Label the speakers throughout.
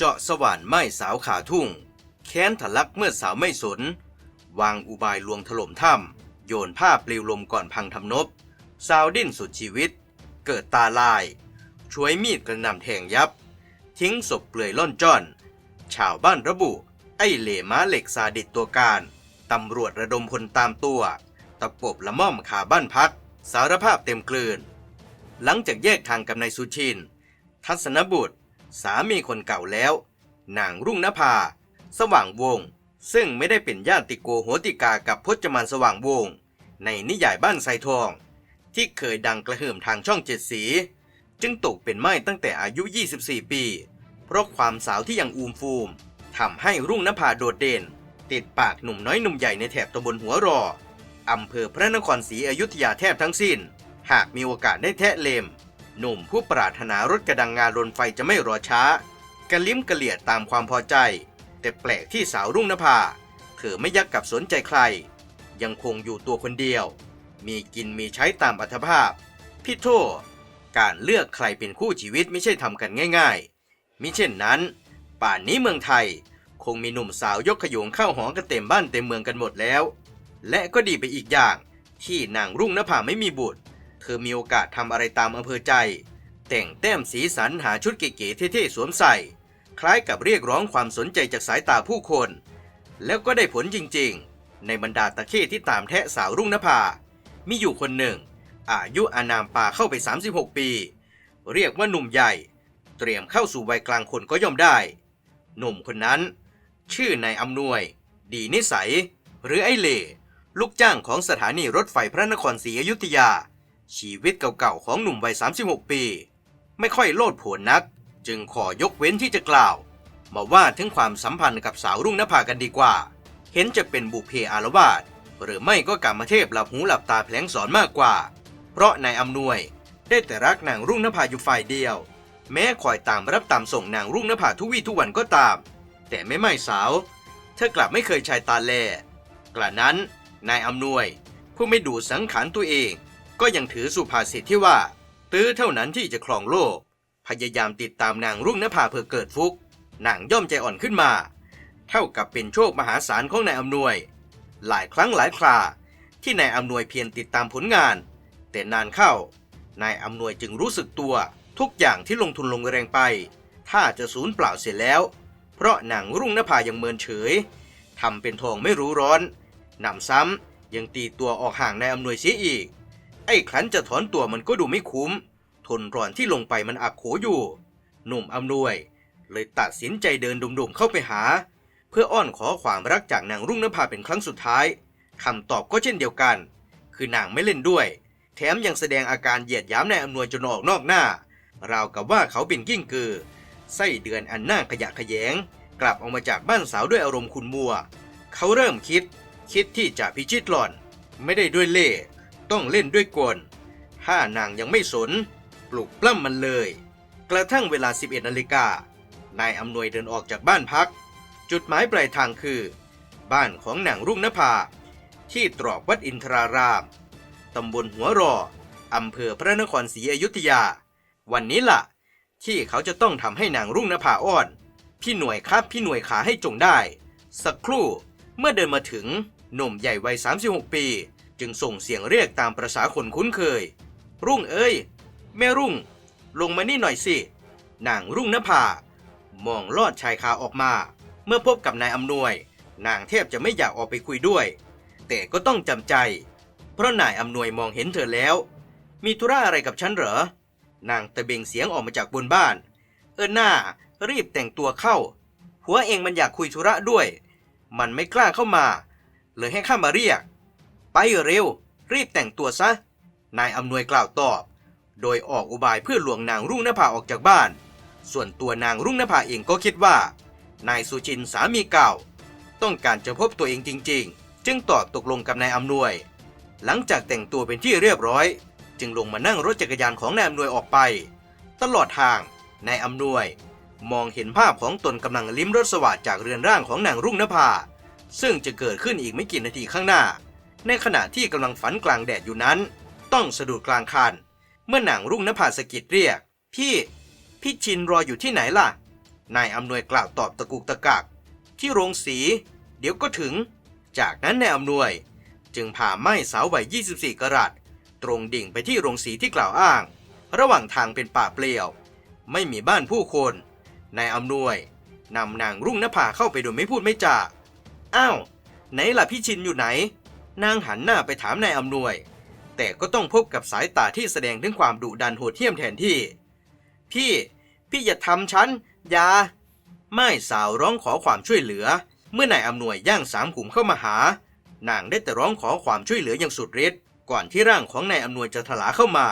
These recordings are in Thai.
Speaker 1: เจาะสว่านไม้สาวขาทุ่ง แค้นทะลักเมื่อสาวไม่สน วางอุบายลวงถล่มถ้ำโยนผ้าปลิวลมก่อนพังทำนบ สาวดิ้นสุดชีวิต เกิดตาลายช่วยมีดกระหน่ำแทงยับ ทิ้งศพเปลือยล่อนจ้อน ชาวบ้านระบุ ไอ้เหล่ม้าเหล็กซาดิสตัวการตำรวจระดมพลตามตัว ตะปบละม่อมขาบ้านพัก สารภาพเต็มกลืน หลังจากแยกทางกับนายสุชิน ทัศนบุตร สามีคนเก่าแล้วนางรุ่งนภา สว่างวงศ์ซึ่งไม่ได้เป็นญาติโกโหติกากับพจมานสว่างวงศ์ในนิยายบ้านไซทอง ที่เคยดังกระหึ่มทางช่องเจ็ดสี จึงตกเป็นไม้ตั้งแต่อายุ 24 ปี เพราะความสาวที่ยังอูมฟูมทำให้รุ่งนภาโดดเด่น ติดปากหนุ่มน้อยหนุ่มใหญ่ในแถบตำบลหัวรออำเภอพระนครศรีอยุธยาแทบทั้งสิ้น หากมีโอกาสได้แทะเลม หนุ่มผู้ปรารถนารถกระดังงานรนไฟจะไม่รอช้ากระลิ้มกระเลี่ยตามความพอใจ แต่แปลกที่สาวรุ่งนภาเธอไม่ยักกับสนใจใคร ยังคงอยู่ตัวคนเดียว มีกินมีใช้ตามอัธภาพ พี่โทการเลือกใครเป็นคู่ชีวิตไม่ใช่ทำกันง่ายๆมิเช่นนั้น ป่านนี้เมืองไทยคงมีหนุ่มสาวยกขยงเข้าหอกันเต็มบ้านเต็มเมืองกันหมดแล้ว และก็ดีไปอีกอย่างที่นางรุ่งนภาไม่มีบุตร เธอมีโอกาสทำอะไรตามอำเภอใจ แต่งแต้มสีสันหาชุดเก๋ๆเท่ๆสวมใส่ คล้ายกับเรียกร้องความสนใจจากสายตาผู้คน แล้วก็ได้ผลจริงๆ ในบรรดาตะเข้ที่ตามแทะสาวรุ่งนภา มีอยู่คนหนึ่ง อายุอานามป่าเข้าไป 36 ปี เรียกว่าหนุ่มใหญ่ เตรียมเข้าสู่วัยกลางคนก็ย่อมได้ หนุ่มคนนั้น ชื่อนายอำนวย ดีนิสัย หรือไอเล่ลูกจ้างของสถานีรถไฟพระนครศรีอยุธยา ชีวิตเก่าๆของหนุ่มวัย 36 ปี ไม่ค่อยโลดโผนนัก จึงขอยกเว้นที่จะกล่าว มาว่าถึงความสัมพันธ์กับสาวรุ่งนภากันดีกว่า เห็นจะเป็นบุพเพอารวาสหรือไม่ก็กรรมเทพหลับหูหลับตาแผลงสอนมากกว่า เพราะนายอำนวยได้แต่รักนางรุ่งนภาอยู่ฝ่ายเดียว แม้คอยตามรับตามส่งนางรุ่งนภาทุกวี่ทุกวันก็ตาม แต่ไม่ไม่สาว เธอกลับไม่เคยชายตาแลกระนั้นนายอำนวยผู้ไม่ดูสังขารตัวเอง ก็ยังถือสุภาษิตที่ว่า ตื้อเท่านั้นที่จะครองโลก พยายามติดตามนางรุ่งนภาเพื่อเกิดฟุกนางย่อมใจอ่อนขึ้นมา เท่ากับเป็นโชคมหาศาลของนายอำนวย หลายครั้งหลายคราที่นายอำนวยเพียรติดตามผลงาน แต่นานเข้านายอำนวยจึงรู้สึกตัวทุกอย่างที่ลงทุนลงแรงไป ถ้าจะสูญเปล่าเสียแล้ว เพราะนางรุ่งนภายังเมินเฉยทำเป็นทองไม่รู้ร้อนนำซ้ำยังตีตัวออกห่างนายอำนวยเสียอีก ไอ้ครั้นจะถอนตัวมันก็ดูไม่คุ้ม ทนร้อนที่ลงไปมันอักโขอยู่หนุ่มอำนวย เลยตัดสินใจเดินดุ่มๆเข้าไปหา เพื่ออ้อนขอความรักจากนางรุ่งนภาเป็นครั้งสุดท้ายคำตอบก็เช่นเดียวกัน คือนางไม่เล่นด้วย แถมยังแสดงอาการเหยียดยามนายอำนวยจนออกนอกหน้า ราวกับว่าเขาเป็นกิ้งกือ ไส้เดือนอันน่าขยะขยง กลับออกมาจากบ้านสาวด้วยอารมณ์ขุนมัว เขาเริ่มคิด คิดที่จะพิชิตหล่อน ไม่ได้ด้วยเล่ ต้องเล่นด้วยกลถ้านางยังไม่สน ปลุกปล้ำมันเลย กระทั่งเวลา 11นาฬิกานายอำนวยเดินออกจากบ้านพัก จุดหมายปลายทางคือ บ้านของนางรุ่งนภา ที่ตรอกวัดอินทรารามตำบลหัวรออำเภอพระนครศรีอยุธยา วันนี้ล่ะ ที่เขาจะต้องทำให้นางรุ่งนภาอ้อน พี่หน่วยครับพี่หน่วยขาให้จงได้ สักครู่เมื่อเดินมาถึงหนุ่มใหญ่วัย 36 ปี จึงส่งเสียงเรียกตามประษาคนคุ้นเคย รุ่งเอ้ย แม่รุ่ง ลงมานี่หน่อยสินางรุ่งนภามองลอดชายคาออกมา เมื่อพบกับนายอำนวย นางแทบจะไม่อยากออกไปคุยด้วย แต่ก็ต้องจำใจ เพราะนายอำนวยมองเห็นเธอแล้ว มีธุระอะไรกับฉันเหรอ นางตะเบงเสียงออกมาจากบนบ้าน เออหน้า รีบแต่งตัวเข้า หัวเองมันอยากคุยธุระด้วย มันไม่กล้าเข้ามา เลยให้ข้ามาเรียก เร็ว รีบแต่งตัวซะ นายอำนวยกล่าวตอบ โดยออกอุบายเพื่อลวงนางรุ่งนภาออกจากบ้าน ส่วนตัวนางรุ่งนภาเองก็คิดว่า นายสุชินสามีเก่า ต้องการจะพบตัวเองจริง ๆ จึงตอบตกลงกับนายอำนวย หลังจากแต่งตัวเป็นที่เรียบร้อย จึงลงมานั่งรถจักรยานของนายอำนวยออกไป ตลอดทางนายอำนวย มองเห็นภาพของตนกำลังลิ้มรสสวัสดจากเรือนร่างของนางรุ่งนภาซึ่งจะเกิดขึ้นอีกไม่กี่นาทีข้างหน้า ในขณะที่กำลังฝันกลางแดดอยู่นั้น ต้องสะดุดกลางคัน เมื่อนางรุ่งนภาสกิดเรียก พี่ พี่ชินรออยู่ที่ไหนล่ะ นายอำนวยกล่าวตอบตะกุกตะกัก ที่โรงสี เดี๋ยวก็ถึง จากนั้นนายอำนวย จึงพาไม้สาววัย 24 กรัตตรงดิ่งไปที่โรงสีที่กล่าวอ้าง ระหว่างทางเป็นป่าเปลี่ยว ไม่มีบ้านผู้คนนายอำนวยนำนางรุ่งนภาเข้าไปโดยไม่พูดไม่จา อ้าว ไหนล่ะพี่ชินอยู่ไหน นางหันหน้าไปถามนายอำนวย แต่ก็ต้องพบกับสายตาที่แสดงถึงความดุดันโหดเหี้ยมแทนที่ พี่พี่อย่าทำฉันอย่าไม่สาวร้องขอความช่วยเหลือ เมื่อนายอำนวยย่างสามขุมเข้ามาหา นางได้แต่ร้องขอความช่วยเหลืออย่างสุดฤทธิ์ก่อนที่ร่างของนายอำนวยจะถลาเข้ามา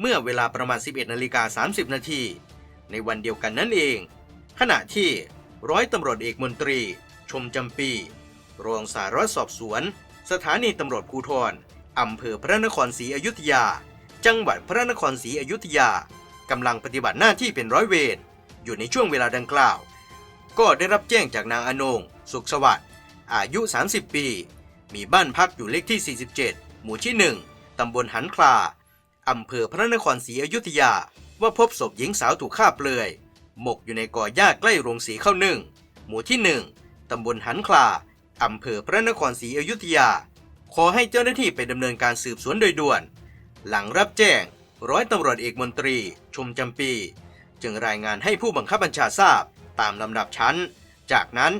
Speaker 1: เมื่อเวลาประมาณ 11นาฬิกา30 นาทีในวันเดียวกันนั่นเอง ขณะที่ร้อยตำรวจเอกมนตรี ชมจำปี รองสารวัตรสอบสวน สถานีตำรวจภูธรอำเภอพระนครศรีอยุธยา จังหวัดพระนครศรีอยุธยากำลังปฏิบัติหน้าที่เป็นร้อยเวรอยู่ในช่วงเวลาดังกล่าว ก็ได้รับแจ้งจากนางอนง สุขสวัสดิ์อายุ 30 ปี มีบ้านพักอยู่เลขที่ 47 หมู่ที่ 1 ตำบลหันคลาอำเภอพระนครศรีอยุธยา ว่าพบศพหญิงสาวถูกฆ่าเปลือย หมกอยู่ในก่อหญ้าใกล้โรงสีข้าวนึ่ง หมู่ที่ 1 ตำบลหันคลา อำเภอพระนครศรีอยุธยา ขอให้เจ้าหน้าที่ไปดำเนินการสืบสวนโดยด่วน หลังรับแจ้ง ร้อยตำรวจเอกมนตรี ชมจำปี จึงรายงานให้ผู้บังคับบัญชาทราบตามลำดับชั้น จากนั้น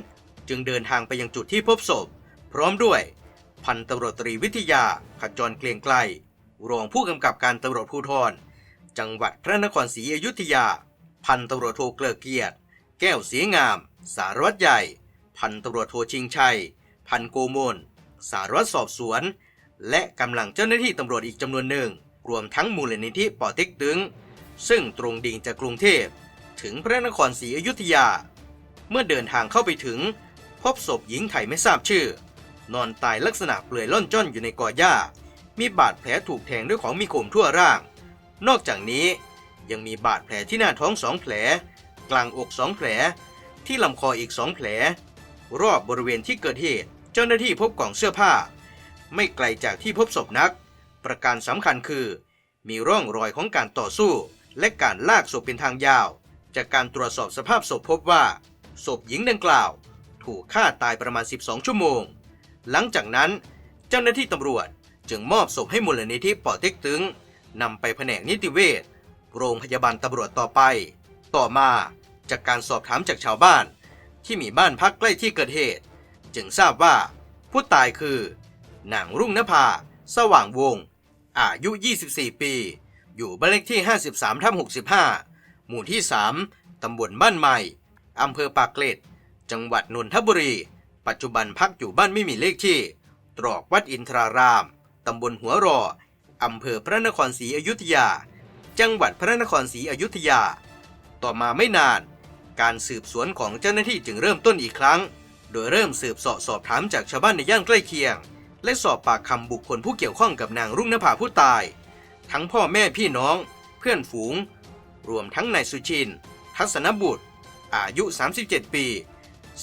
Speaker 1: จึงเดินทางไปยังจุดที่พบศพ พร้อมด้วย พันตำรวจตรีวิทยาขจรเกลียงไกลรองผู้กำกับการตำรวจภูธรจังหวัดพระนครศรีอยุธยา พันตำรวจโทเกลือเกียรติ แก้วเสียงาม สารวัตรใหญ่ พันตำรวจโทชิงชัย พันโกมลสารวัตรสอบสวน และกำลังเจ้าหน้าที่ตำรวจอีกจำนวนหนึ่ง รวมทั้งมูลนิธิปอเต็กตึง ซึ่งตรงดิ่งจากกรุงเทพ ถึงพระนครศรีอยุธยา เมื่อเดินทางเข้าไปถึง พบศพหญิงไทยไม่ทราบชื่อ นอนตายลักษณะเปลือยล่อนจ้อนอยู่ในกอหญ้า มีบาดแผลถูกแทงด้วยของมีคมทั่วร่าง นอกจากนี้ยังมีบาดแผลที่หน้าท้องสองแผล กลางอกสองแผล ที่ลำคออีกสองแผล รอบบริเวณที่เกิดเหตุ เจ้าหน้าที่พบกล่องเสื้อผ้า ไม่ไกลจากที่พบศพนัก ประการสำคัญคือ มีร่องรอยของการต่อสู้ และการลากศพเป็นทางยาว จากการตรวจสอบสภาพศพพบว่า ศพหญิงดังกล่าว ถูกฆ่าตายประมาณ 12 ชั่วโมง หลังจากนั้น เจ้าหน้าที่ตำรวจจึงมอบศพให้มูลนิธิป่อเต็กตึงนำไปแผนกนิติเวชโรงพยาบาลตำรวจต่อไป ต่อมาจากการสอบถามจากชาวบ้าน ที่มีบ้านพักใกล้ที่เกิดเหตุ จึงทราบว่าผู้ตายคือนางรุ่งนภา สว่างวงศ์อายุ 24 ปี อยู่บ้านเลขที่ 53ทับ65 หมู่ที่ 3 ตำบลบ้านใหม่ อำเภอปากเกร็ด จังหวัดนนทบุรี ปัจจุบันพักอยู่บ้านไม่มีเลขที่ ตรอกวัดอินทราราม ตำบลหัวรอ อำเภอพระนครศรีอยุธยา จังหวัดพระนครศรีอยุธยา ต่อมาไม่นาน การสืบสวนของเจ้าหน้าที่จึงเริ่มต้นอีกครั้ง โดยเริ่มสืบสาะสอบถามจากชาวบ้านในย่านใกล้เคียง และสอบปากคำบุคคลผู้เกี่ยวข้องกับนางรุ่งนภาผู้ตาย ทั้งพ่อแม่พี่น้อง เพื่อนฝูง รวมทั้งนายสุชิน ทัศนบุตร อายุ 37 ปี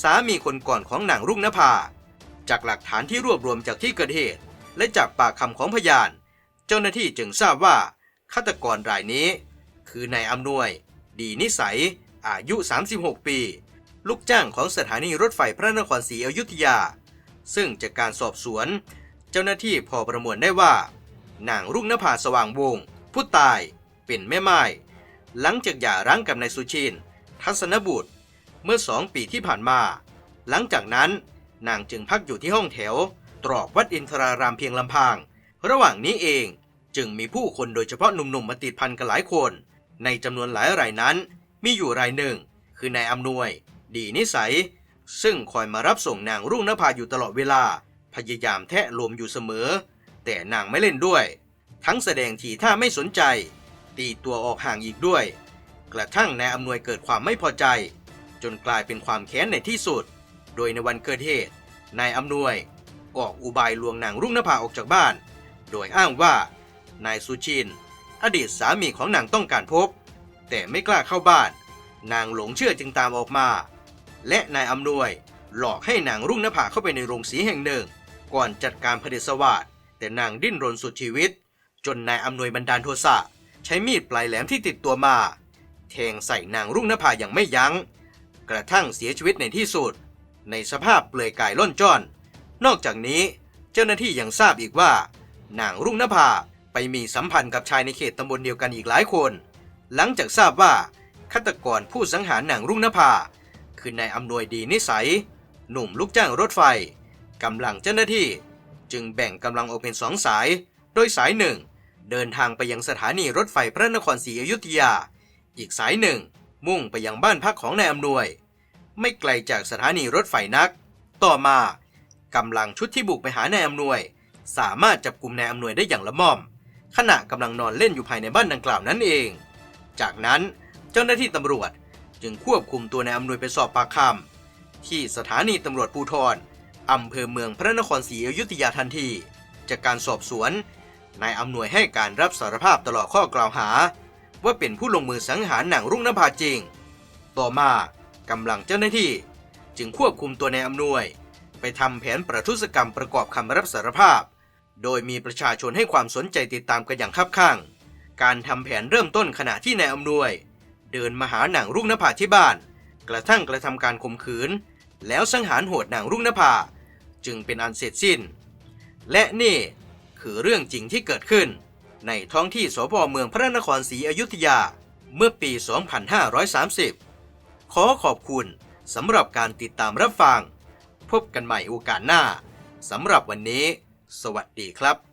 Speaker 1: สามีคนก่อนของนางรุ่งนภา จากหลักฐานที่รวบรวมจากที่เกิดเหตุ และจากปากคำของพยาน เจ้าหน้าที่จึงทราบว่าฆาตกรรายนี้ คือนายอำนวย ดีนิสัย อายุ 36 ปี ลูกจ้างของสถานีรถไฟพระนครศรีอยุธยา ซึ่งจากการสอบสวน เจ้าหน้าที่พอประมวลได้ว่า นางรุ่งนภาสว่างวงศ์ผู้ตายเป็นแม่ไม้หลังจากหย่าร้างกับนายสุชิน ทัศนบุตร เมื่อสองปีที่ผ่านมา หลังจากนั้นนางจึงพักอยู่ที่ห้องแถว ตรอกวัดอินทรารามเพียงลำพัง ระหว่างนี้เองจึงมีผู้คนโดยเฉพาะหนุ่มๆมาติดพันกันหลายคน ในจำนวนหลายรายนั้น มีอยู่รายหนึ่ง คือนายอำนวย ดีนิสัย ซึ่งคอยมารับส่งนางรุ่งนภาอยู่ตลอดเวลา พยายามแทะลมอยู่เสมอ แต่นางไม่เล่นด้วย ทั้งแสดงทีท่าไม่สนใจ ตีตัวออกห่างอีกด้วย กระทั่งนายอำนวยเกิดความไม่พอใจ จนกลายเป็นความแค้นในที่สุด โดยในวันเกิดเหตุนายอำนวยออกอุบายลวงนางรุ่งนภาออกจากบ้าน โดยอ้างว่านายสุชิน อดีตสามีของนางต้องการพบ แต่ไม่กล้าเข้าบ้าน นางหลงเชื่อจึงตามออกมา และนายอำนวย หลอกให้นางรุ่งนภาเข้าไปในโรงสีแห่งหนึ่ง ก่อนจัดการเผด็จสวาดแต่นางดิ้นรนสุดชีวิต จนนายอำนวยบันดาลโทสะใช้มีดปลายแหลมที่ติดตัวมาแทงใส่นางรุ่งนภาอย่างไม่ยัง้ง กระทั่งเสียชีวิตในที่สุด ในสภาพเปลือยกายล่อนจ้อน นอกจากนี้เจ้าหน้าที่ยังทราบอีกว่า นางรุ่งนภาไปมีสัมพันธ์กับชายในเขตตำบลเดียวกันอีกหลายคน หลังจากทราบว่าฆาตกรผู้สังหารนางรุ่งนภา คือนายอำนวยดีนิสัย หนุ่มลูกจ้างรถไฟกำลังเจ้าหน้าที่ จึงแบ่งกำลังออกเป็นสองสาย โดยสายหนึ่ง เดินทางไปยังสถานีรถไฟพระนครศรีอยุธยา อีกสายหนึ่ง มุ่งไปยังบ้านพักของนายอำนวย ไม่ไกลจากสถานีรถไฟนัก ต่อมากำลังชุดที่บุกไปหานายอำนวย สามารถจับกลุ่มนายอำนวยได้อย่างละม่อม ขณะกำลังนอนเล่นอยู่ภายในบ้านดังกล่าวนั่นเอง จากนั้นเจ้าหน้าที่ตำรวจจึงควบคุมตัวนายอำนวยไปสอบปากคำที่สถานีตำรวจภูธรอำเภอเมืองพระนครศรีอยุธยาทันที จากการสอบสวนนายอำนวยให้การรับสารภาพตลอดข้อกล่าวหา ว่าเป็นผู้ลงมือสังหารหนังรุ่งนภาจริง ต่อมากำลังเจ้าหน้าที่ จึงควบคุมตัวนายอำนวย ไปทำแผนประทุษกรรมประกอบคำรับสารภาพ โดยมีประชาชนให้ความสนใจติดตามกันอย่างคับข้าง การทำแผนเริ่มต้นขณะที่นายอำนวย เดินมาหาหนังรุ่งนภาที่บ้าน กระทั่งกระทำการข่มขืน แล้วสังหารโหดหนังรุ่งนภาจึงเป็นอันเสร็จสิ้น และนี่คือเรื่องจริงที่เกิดขึ้น ในท้องที่สพเมืองพระนครศรีอยุธยาเมื่อปี 2530 ขอขอบคุณสำหรับการติดตามรับฟัง พบกันใหม่โอกาสหน้าสำหรับวันนี้ สวัสดีครับ